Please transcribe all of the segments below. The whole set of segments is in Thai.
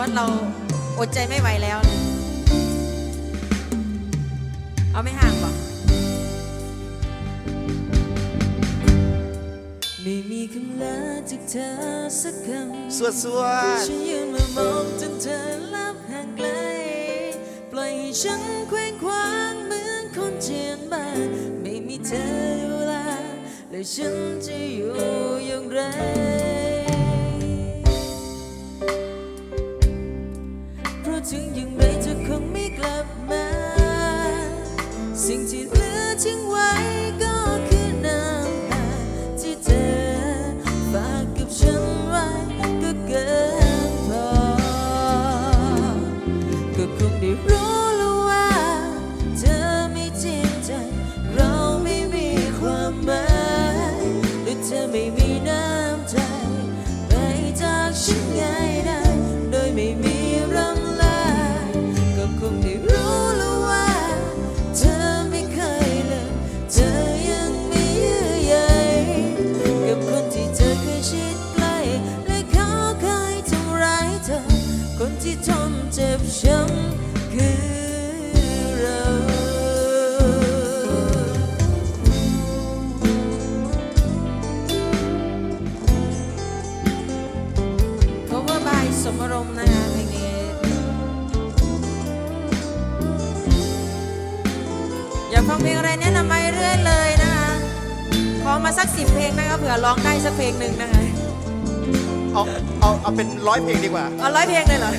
ราะเราอดใจไม่ไหวแล้ว เอาไม่ห่างบอกไม่มีคำลาจากเธอสักคำสวดสวดฉันยืนมามองจนเธอลับห่างไกล ปล่อยให้ฉันเคว้งคว้างเหมือนคนเจียนบ้านไม่มีเธอดูแลและฉันจะอยู่อย่างไราสักสิบเพลงนะคะเผื่อร้องได้สักเพลงหนึ่งนะคะเอาเอาเอาเป็นร้อยเพลงดีกว่า เอาร้อยเพลงเลยเหรอ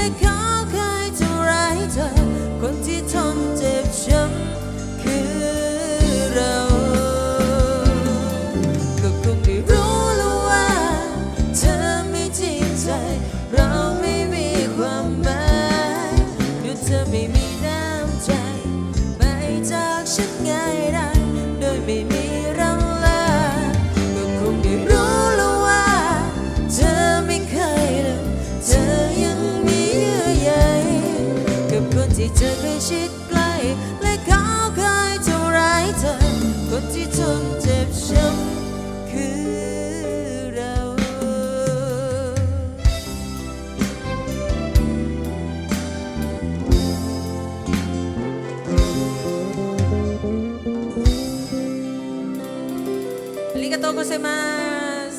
แซมาส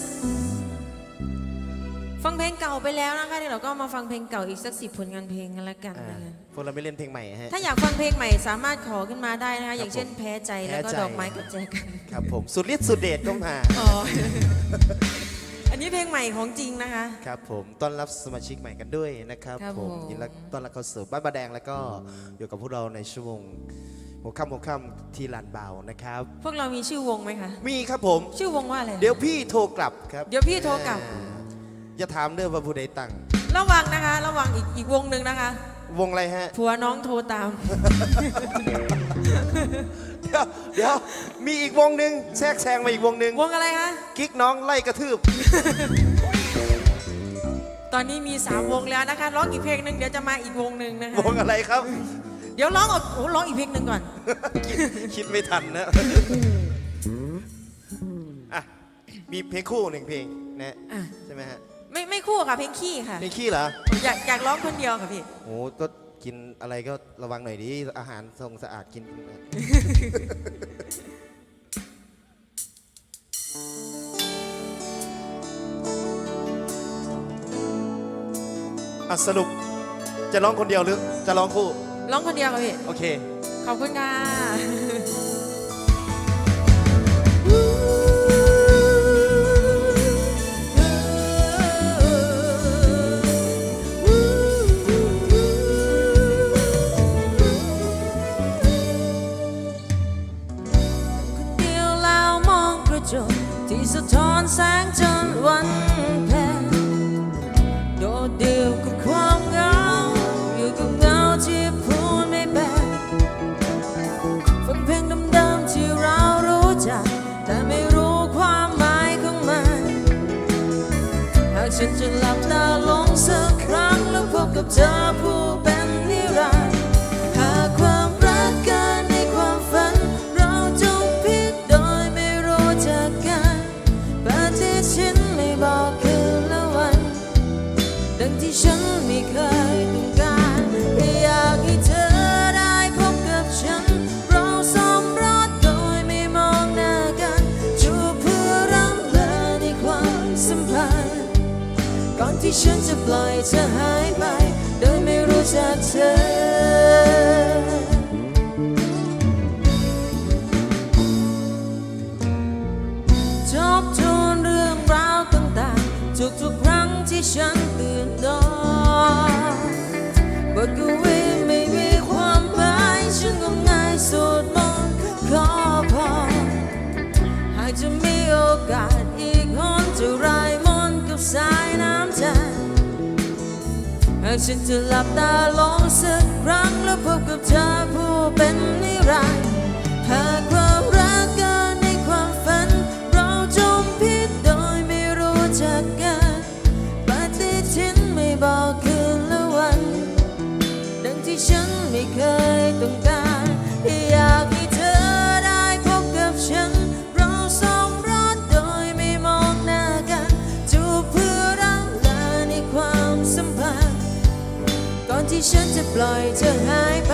ฟังเพลงเก่าไปแล้วนะคะเดี๋ยวเราก็มาฟังเพลงเก่าอีกสักสิบผลงานเพลงกันละกันอ่านะคะพวกเราไม่เล่นเพลงใหม่ฮะ ถ้าอยากฟังเพลงใหม่สามารถขอขึ้นมาได้นะคะอย่างเช่นผมแพ้ใจแล้วก็แพ้ใจ ดอกไม้กับแจกันครับผมสุดฤทธิ์สุดเดชก็มาอ๋ออันนี้เพลงใหม่ของจริงนะคะ ครับผมต้อนรับสมาชิกใหม่กันด้วยนะครับครับผมผมยินดีต้อนรับเข้าสู่บ้านบาแดงแล้วก็อยู่กับพวกเราในชั่วโมง หัวค่ำหัวค่ำที่ลานเบานะครับ พวกเรามีชื่อวงไหมคะ มีครับผม ชื่อวงว่าอะไร เดี๋ยวพี่โทรกลับครับเดี๋ยวพี่โทรกลับอ่าอย่าถามเด้อว่าผู้ใดตั้งระวังนะคะ ระวังอีกอีกวงหนึ่งนะคะ วงอะไรฮะ ผัวน้องโทรตาม เดี๋ยวเดี๋ยวมีอีกวงหนึ่งแทรกแซงมาอีกวงหนึ่งวงอะไรคะ กิ๊กน้องไล่กระทืบ ตอนนี้มีสามวงแล้วนะคะ ร้องอีกเพลงหนึ่งเดี๋ยวจะมาอีกวงหนึ่งนะคะ วงอะไรครับเดี๋ยวร้องออกโอ้ร้องอีกเพลงหนึ่งก่อนคิดคิดไม่ทันนะอะมีเพลงคู่หนึ่งเพลงนะอะ ใช่ไหมฮะไม่ไม่คู่ค่ะเพลงขี้ค่ะ เพลงขี้เหรออยากอยากร้องคนเดียวค่ะพี่ โอ้ก็กินอะไรก็ระวังหน่อยดิอาหารทรงสะอาดกิน อะสรุปจะร้องคนเดียวหรือจะร้องคู่ ร้องคนเดียวค่ะพี่ โอเค ขอบคุณค่ะคนเดียวแล้วมองกระจกที่สะท้อนแสงจนวัน จะหลับตาลงสักครั้งแล้วพบกับเธอผู้ ทุกๆครั้งที่ฉันตื่นนอนบทกวีไม่มีความหมายฉันก็ง่ายสวดมนต์ขอพรหากจะมีโอกาสอีกคนจะรายมนกับสายน้ำใจหากฉันจะหลับตาลงสักครั้งแล้วพบกับเธอผู้เป็นนิรันดร์หากความรักกัน อยากให้เธอได้พบกับฉัน เราสองรัโดยไม่มองหน้ากันจูบเพื่อรังลาในความสัมพันธ์ ก่อนที่ฉันจะปล่อยเธอหายไป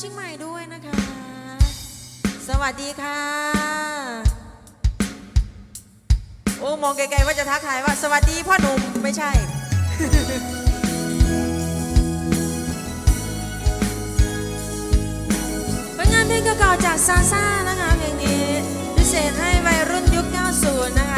ชียงใหม่ด้วยนะคะ สวัสดีค่ะ โอ้มองไกลๆว่าจะทักทายว่า สวัสดีพ่อหนุ่มไม่ใช่ เปงานเพลงเก่าจากซาซ่านะคะเพลงนี้ พิเศษให้วัยรุ่นยุค 90 นะคะ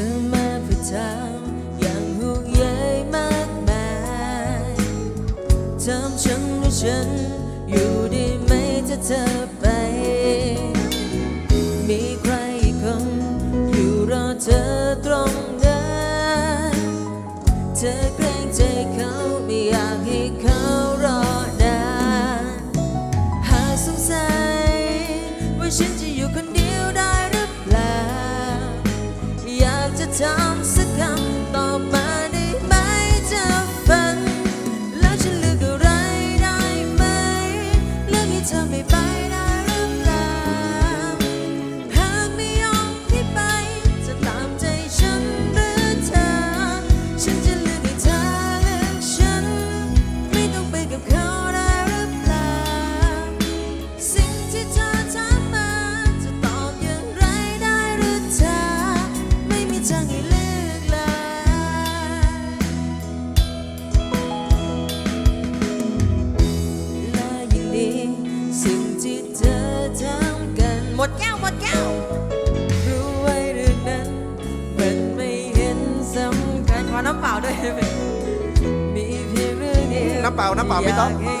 ธอมาประจำอย่างห่วงใยมากมายทำฉันรู้ฉันอยู่ได้ไหมถ้าเธอ 马没当。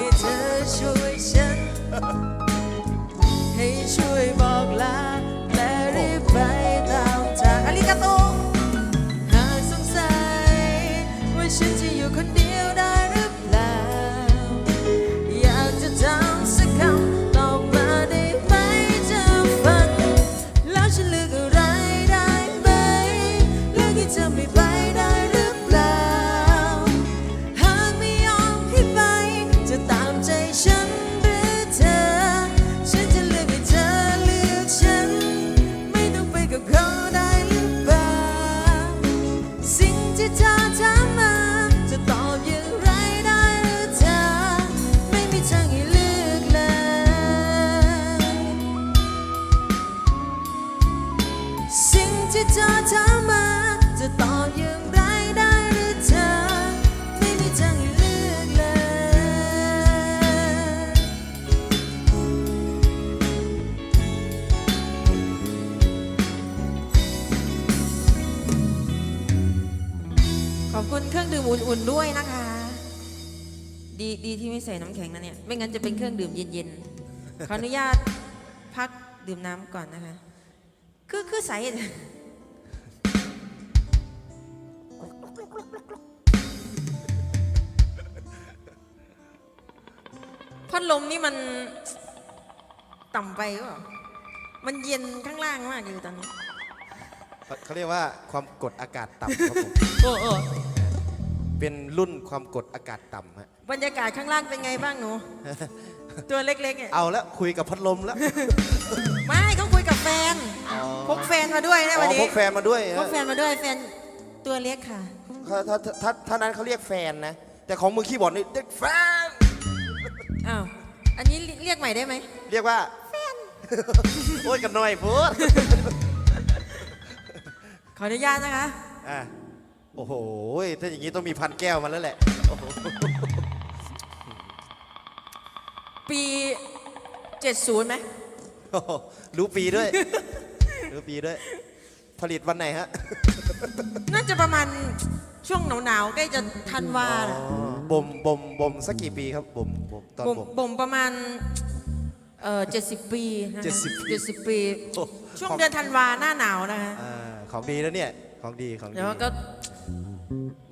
ใส่น้ำแข็งนะเนี่ย ไม่งั้นจะเป็นเครื่องดื่มเย็นๆ ขออนุญาตพักดื่มน้ำก่อนนะคะ คือคือใส่พัดลมนี่มันต่ำไปหรือเปล่ามันเย็นข้างล่างมากอยู่ตอนนี้ เขาเรียกว่าความกดอากาศต่ำครับผม รุ่นความกดอากาศต่ำฮะ บรรยากาศข้างล่างเป็นไงบ้างหนู ตัวเล็กๆเนี่ยเอาแล้วคุยกับพัดลมแล้ว ไม่ต้องคุยกับแฟนพกแฟนมาด้วยนะอ๋วันอนี้พกแฟนมาด้วยพฮะกแฟนมาด้วยแฟนตัวเล็กค่ะถ้าถ้าถ้าถ้าถ้านั้นเขาเรียกแฟนนะ แต่ของมือคีย์บอร์ดนี่เรียกแฟน อ้าว อันนี้เรียกใหม่ได้ไหม เรียกว่า แฟน โอ้ยกันหน่อยพูดขออนุญาตนะคะ อะ โอ้โห ถ้าอย่างนี้ต้องมีพันแก้วมาแล้วแหละ โอ้โหปี 70ไหมรู้ปีด้วย รู้ปีด้วย ผลิตวันไหนฮะ น่าจะประมาณช่วงหนาวๆใกล้จะธันวาอ๋น่ะอบ่มบ่มบ่มสักกี่ปีครับบ่มบ่มตอนบ่มบ่ม บ่มประมาณเอ่อ70 ปีนะคะ70ปี 70 ปี โอ้ช่วงของเดือนธันวาหน้าหนาวนะคะอ่าของดีแล้วเนี่ย ของดีของดีเดี๋ยวก็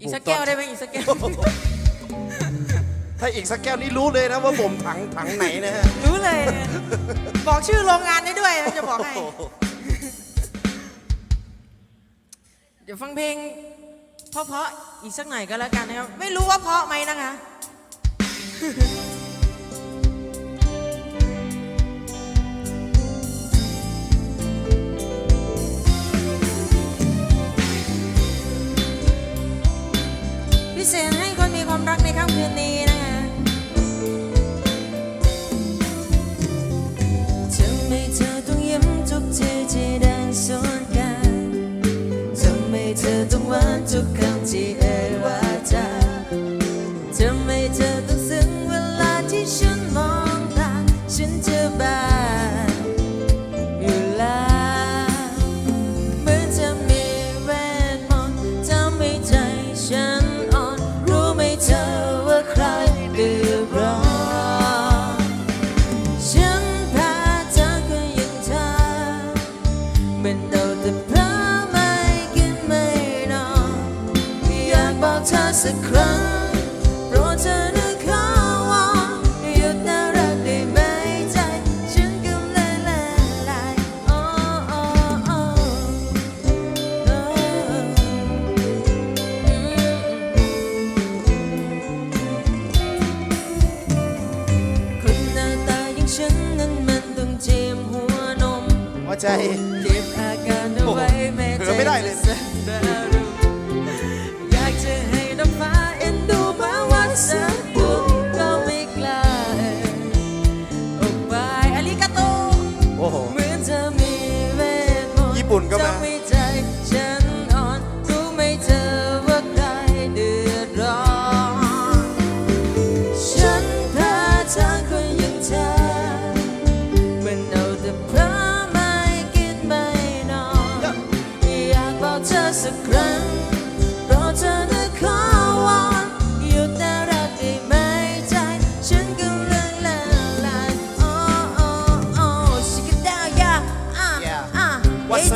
อีกสักปลูกต้นแก้วได้ไหมอีกสักแก้ว ถ้าอีกสักแก้วนี้รู้เลยนะว่าบ่มถังถังไหนนะฮะรู้เลย บอกชื่อโรงงานได้ด้วยนะจะบอกให้โอ้โหเดี๋ยวฟังเพลง เพราะๆอีกสักหน่อยก็แล้วกันนะครับ ไม่รู้ว่าเพราะไหมนะคะ เศษให้คนมีความรักในค่ำคืนนี้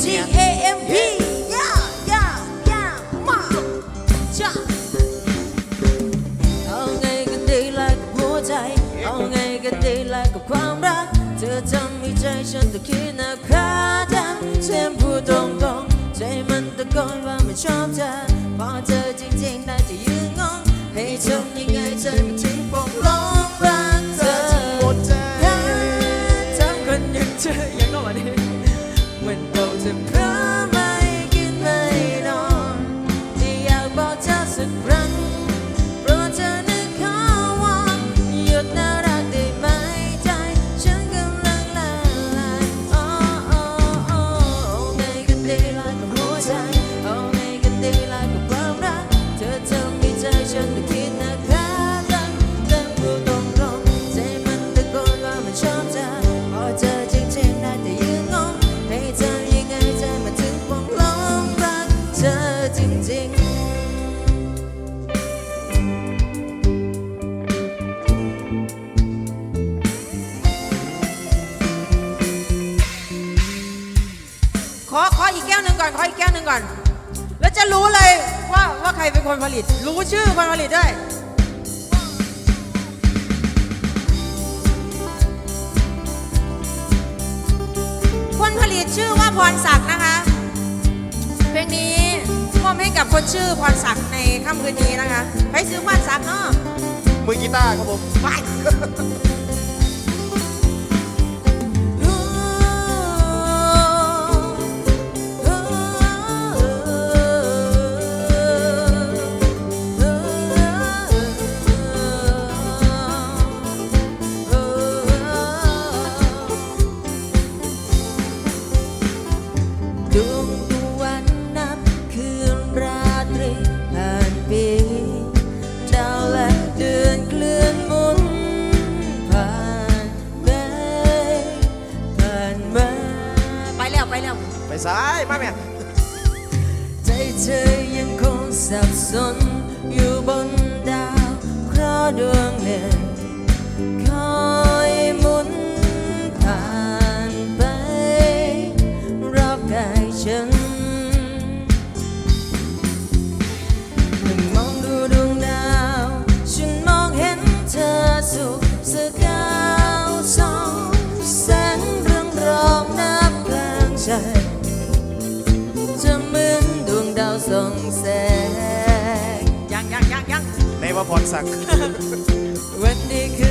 What's A the G name? A M P yeah yeah yeah มาจ้าเอาไงกันดีล่ะกับหัวใจเอาไงกันดีล่ะกับความรักเธอทำให้ใจฉันตะคิดนะครับดังเช่นพูดตรงๆใจมันตะโกนว่าไม่ชอบเธอพอเธอจริงๆได้แต่ยืนงงให้ทำยังไงใจ ชื่อคนผลิตด้วยคนผลิตชื่อว่าพรศักดิ์นะคะ เพลงนี้มอบให้กับคนชื่อพรศักดิ์ในค่ำคืนนี้นะคะ ไปซื้อพรศักดิ์เนาะมือกีตาร์ครับผมไป พรศักดิ์ วันดีคื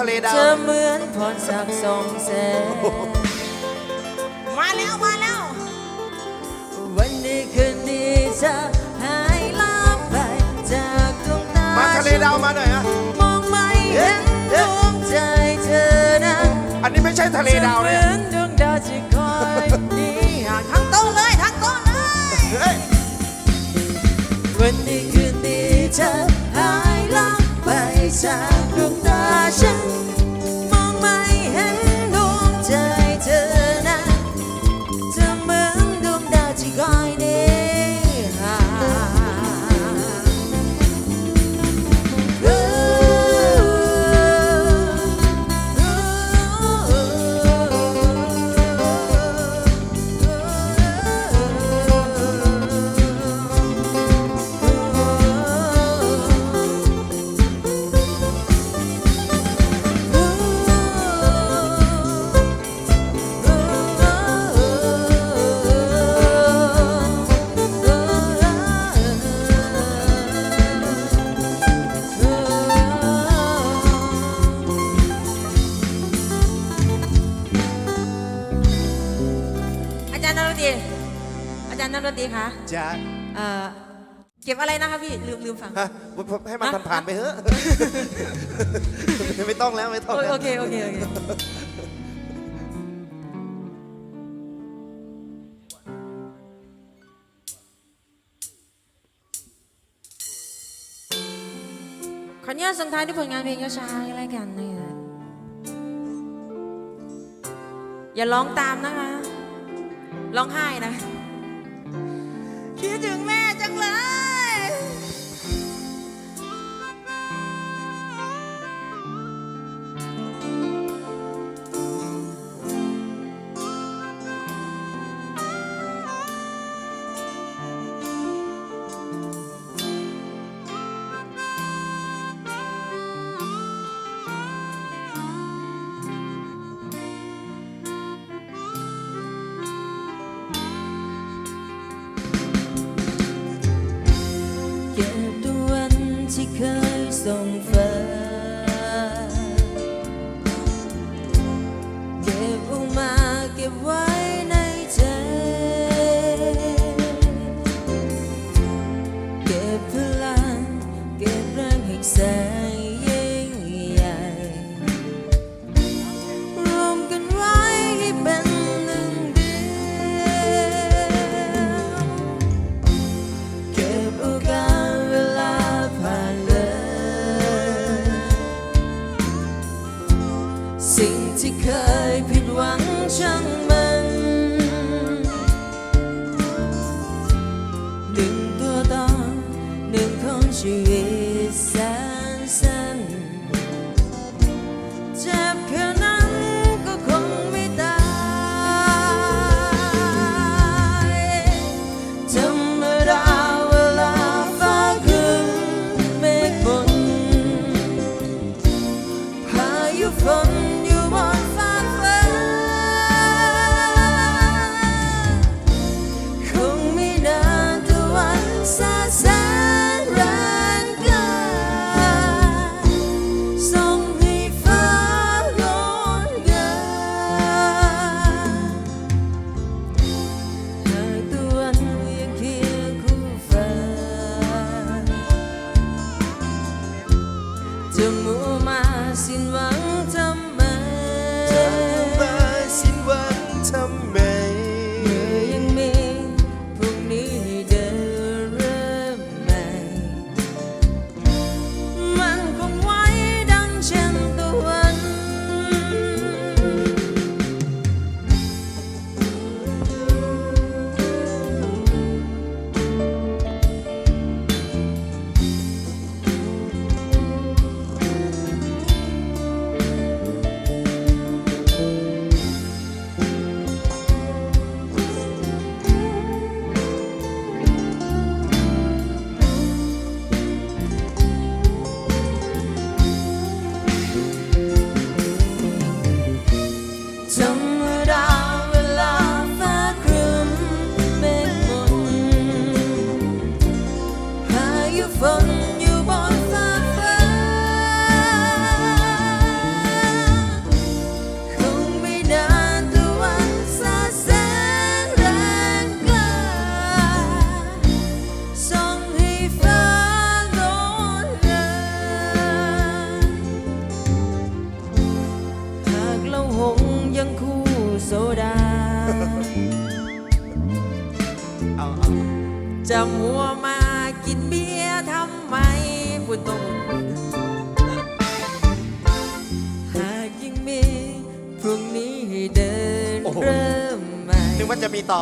ทะเลดาวเธอเหมือนพรสักดิ์ส่องแสงมาแล้วมาแล้ว วันนี้คืนนี้จะหายลับไปจากดวงตามาทะเลดาวมาหน่อยฮะ มองไม่เห็นดวงใจเธอนั้นอันนี้ไม่ใช่ทะเลดาวจะเหเนี่มืยอนดวงดาวที่คอยนี่ห่างทั้งโต๊ะเลยทั้งโต๊ะเลยเฮ้ยวันนี้คืนนี้จะหายลับไปจาก นะคะพี่ลืมลืมฟัง ฮะให้มันฮะ ผ่านๆไปเถอะ ไม่ต้องแล้วไม่ต้องโอแล้ว โอเคโอเคโอเคขออนุญาตส่งท้ายด้วยผลงานเพลงช้าๆอะไรกันนะคะอย่าร้องตามนะคะ ร้องไห้นะ คิดถึงแม่จังเลย เก็บทุกวันที่เคยส่งฟ้า ละมัวมากินเบียร์ทำไมพูดตรงหากยิ่งมีพรุ่งนี้ให้เดินเริ่มใหม่ นึกว่าจะมีต่อ